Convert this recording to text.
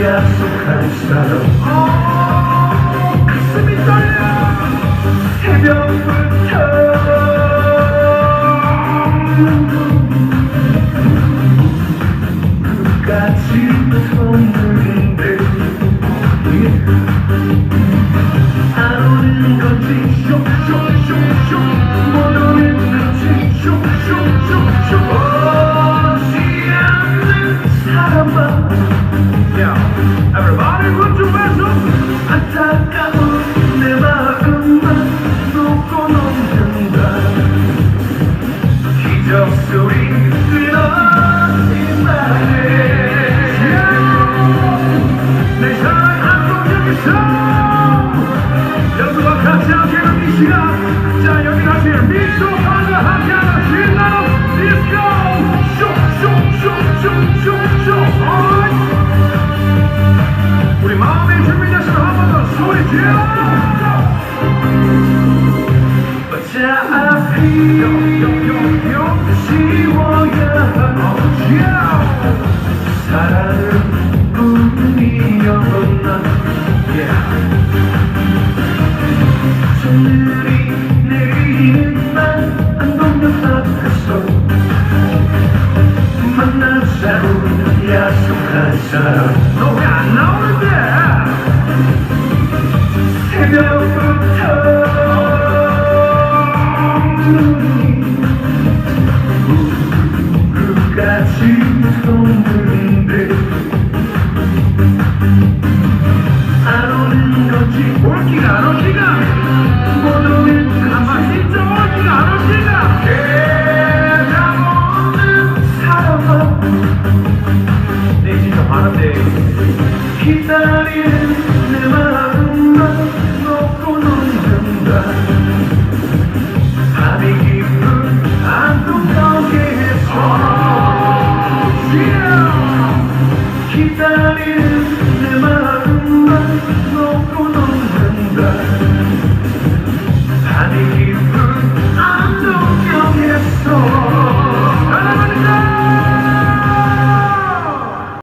약속한 오, 가슴이 떨려 새벽부터 끝까지 손 everybody put your hands up 안타까운 내 마음만 놓고 넘는다 기적 소리 끊어지 말래 내 사랑 한동역에서 여러분과 같이 함께하는 이 시간 자 여기 같이 미소만과 함께하는 너 왜 안 나오는데 새벽부터 끝까지. 손드는데 안 오는 건지 올기가. 안 올기가 못오 기다리는 내 마음만 놓고 놓는다. 밤이 깊은 안동역에서 기다리는